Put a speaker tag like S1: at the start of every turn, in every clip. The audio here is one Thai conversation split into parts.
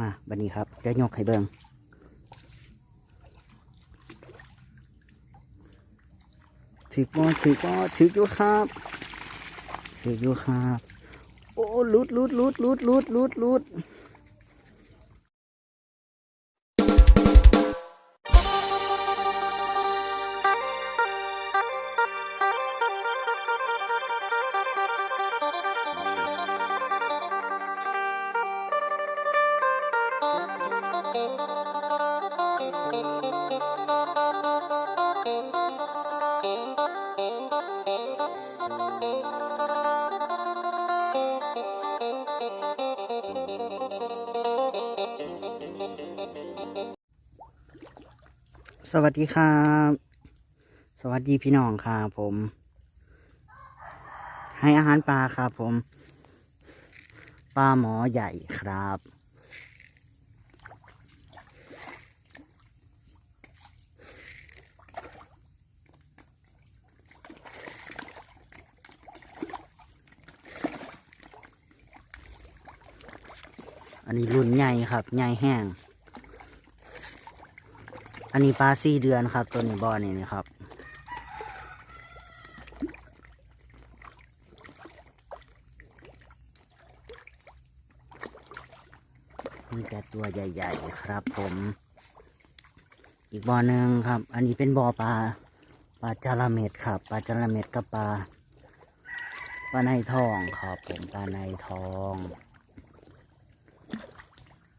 S1: มาบันนี้ครับได้ยวยกให้เบิงถือก็ถือก็ถืออยู่ครับถืออยู่ครับ โอ้ลุดลุดลุดลุดลุดลุดลุด สวัสดีครับ สวัสดีพี่น้องครับผม ให้อาหารปลาครับผม ปลาหมอใหญ่ครับ อันนี้รุ่นใหญ่ครับใหญ่แห้ง อันนี้ปลาสี่เดือนครับตัวนี้บอนี่นะครับ มีแต่ตัวใหญ่ ๆ ครับผม อีกบ่อหนึ่งครับ อันนี้เป็นบ่อปลาปลาจาระเม็ดครับปลาจาระเม็ดกับปลาปลาในทองครับผมปลาในทอง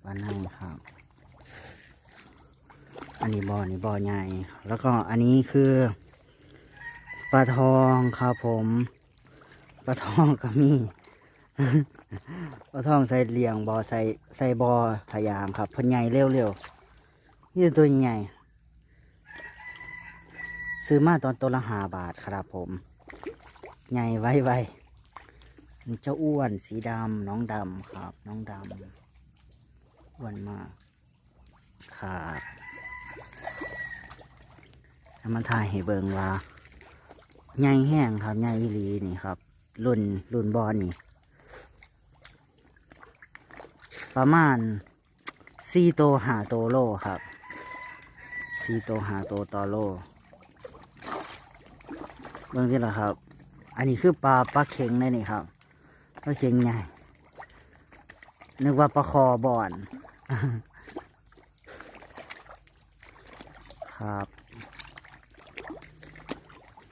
S1: ปลาในครับ อันนี้บ่อนี่บ่อใหญ่ แล้วก็อันนี้คือปลาทองครับผมปลาทองก็มีปลาทองใส่เลี้ยงบ่อใส่ใส่บ่อพยายามครับพิ่นใหญ่เร็วๆนี่ตัวใหญ่ซื้อมาตอนตัวละหาบาทครับผม ใหญ่ไวไวๆนี่เจ้าอ้วนสีดำน้องดำครับ น้องดำ อ้วนมากครับให้มันถ่ายให้เบิงว่าใหญ่แห้งครับใหญ่อีหลีนี่ครับ รุ่นรุ่นบอนี่ ประมาณสี่โตหาโตโลครับสี่โตหาโตต่อโลเบื้องที่ละครับ อันนี้คือปลาปลาเข็งเลยนี่ครับปลาเข็งใหญ่นึกว่าปลาคอบอน ครับ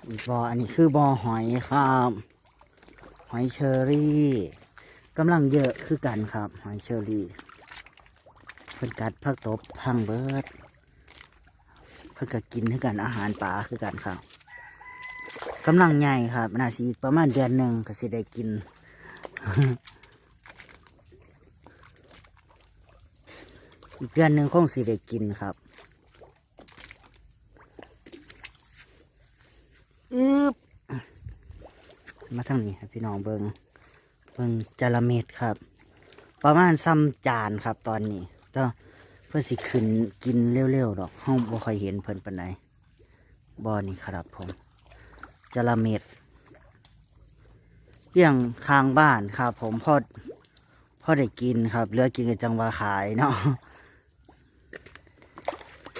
S1: อีกบออันนี้คือบอหอยครับ หอยเชอรี่กำลังเยอะคือกันครับ หอยเชอรี่เพิ่นกัดพักตบพังเบิร์ดเพิ่นก็กินคือกันอาหารปลาคือกันครับกำลังใหญ่ครับน่าสิประมาณเดือนหนึ่งก็สิได้กิน อีกเดือนหนึ่งคงสิได้กินครับอึบมาทางนี้ครับพี่น้องเบิงเบิงจระเม็ดครับ ประมาณซ้ำจานครับตอนนี้แต่เพื่อสิขึ้นกินเร็วๆดอกห้องบ่ค่อยเห็นเพิ่นปานใดบ่อนี่ครับผมจระเม็ดเลี้ยงข้างบ้านครับผมพอพอได้กินครับเหลือกินกับจังหวะขายเนาะ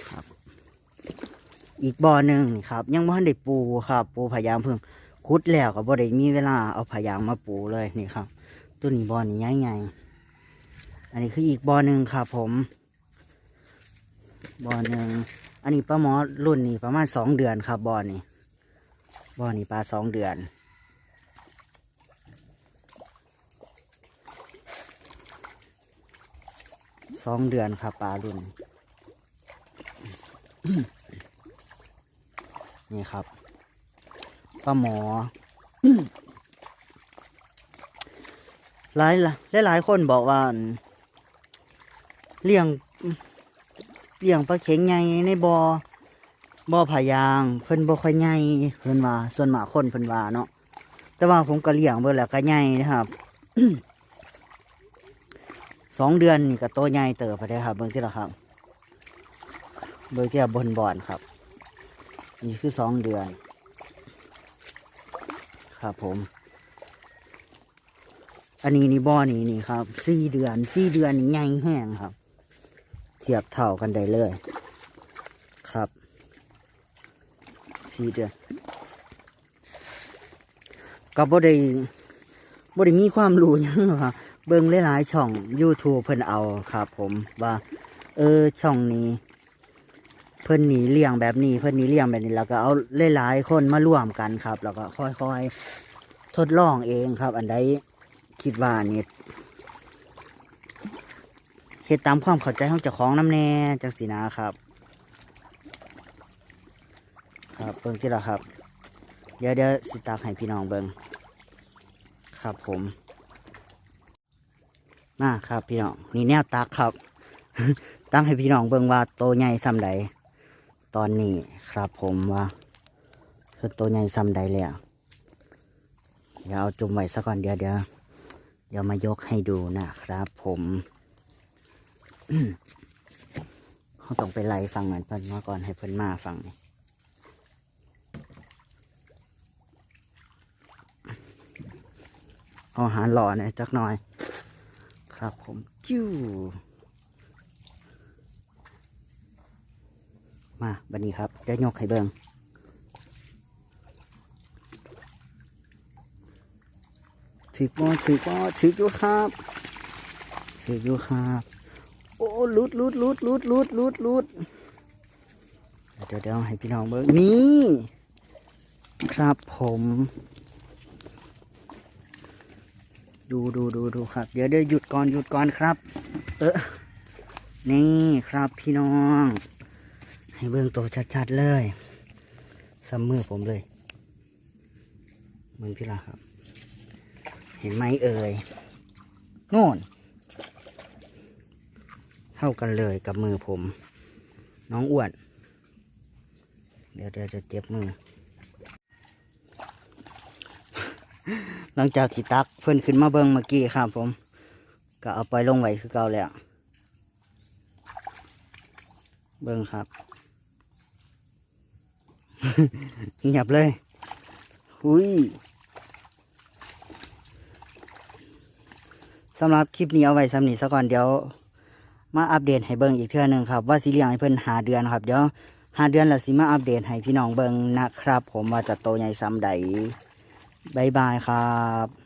S1: ครับ อีกบ่อหนึ่งนี่ครับ ยังไม่ทันได้ปูครับ ปูพยายามเพิ่งคุดแล้วก็บ่ได้มีเวลาเอาพยายามมาปูเลยนี่ครับ ตัวนี้บ่อนี่ใหญ่ๆอันนี้คืออีกบ่อหนึ่งครับผมบ่อหนึ่งอันนี้ป้าหมอรุ่นนี้ประมาณสองเดือนครับบ่อนี้บ่อนี่ปลาสองเดือนสองเดือนครับปลารุ่น นี่ครับปลาหมอหลายละหลายหลายคนบอกว่าเลี้ยงเลี้ยงปลาเข็งใหญ่ในบอ่อบ่อผายาง เพิ่นบ่ค่อยใหญ่เพิ่นว่าส่วนมากคนเพิ่นว่าเนาะแต่ว่าผมก็เลี้ยงเบิ่แล้วก็ใหญ่นะครับสองเดือนนี่ก็โตใหญ่เติบไปได้ครับ เบิ่งที่ละครับ เบิ่งที่บนบ่อนครับ นี่คือสองเดือน ครับผม อันนี้นี่บ่อนี่นี่ครับสี่เดือนสี่เดือนนี่ใหญ่แห้งครับ เทียบเท่ากันได้เลย ครับสี่เดือนก็บ่ได้บ่ได้มีความรู้ยังหรอกครับเบิ่งหลายๆช่อง YouTube เพิ่นเอาครับ ผมว่า เออช่องนี้ เพิ่นหนีเลี้ยงแบบนี้ เพิ่นหนีเลี้ยงแบบนี้ แล้วก็เอาหลายๆคนมาร่วมกันครับ แล้วก็ค่อยๆทดลองเองครับ อันใดคิดว่านี่เฮ็ดตามความเข้าใจของเจ้าของน้ำแน่จังสีนะครับ ครับเบิ่งที่ละครับ เดี๋ยวเดี๋ยวสิตาให้พี่น้องเบิ่งครับผมมาครับพี่น้องนี่แนวตักครับ ตั้งให้พี่น้องเบิ่งว่าโตใหญ่ซ้ำใด ตอนนี้ครับผมว่าคือโตใหญ่ซ้ำใดแล้วเดี๋ยวเอาจุ่มไว้ซะก่อนเดี๋ยวเดี๋ยวเดี๋ยวมายกให้ดูนะครับผมเขาต้องไปไล่ฟังเหมือนเพิ่นมาก่อนให้เพิ่นมาฟังนี่เอาอหารหล่อหน่อยจักหน่อย ครับผมจิ้ว มาบันนี้ครับได้ยกให้เบิงถือบ่ถือบ่ถืออยู่ครับถืออยู่ครับ โอ้ลุดลุดลุดลุดลุดลุดลุดเดี๋ยวเดี๋ยวให้พี่น้องเบิงนี่ครับผมดูดูดูดูครับ เดี๋ยวเดี๋ยวหยุดก่อนหยุดก่อนครับ เออนี่ครับพี่น้อง ให้เบื้องตัวชัดๆเลยซัมมือผมเลยมึงพี่ละครับ เห็นไหมเอ่ยโน่น เท่ากันเลยกับมือผม น้องอ้วน เดี๋ยวเดี๋ยวจะเจ็บมือ หลังจากที่ตักเพิ่นขึ้นมาเบิ่งเมื่อกี้ครับผม ก็เอาไปลงไว้คือเก่าแล้ว เบิ่งครับ เงียบเลยหุยสำหรับคลิปนี้เอาไว้สำนีซะก่อนเดี๋ยว มาอัปเดตให้เบิ้งอีกเทื่อหนึ่งครับ ว่าสีเหลืองให้เพิ่นหาเดือนครับ เดี๋ยวหาเดือนแล้วสิมาอัปเดตให้พี่น้องเบิ้งนะครับ ผมว่าจะโตใหญ่ซ้ำใดบายบายครับ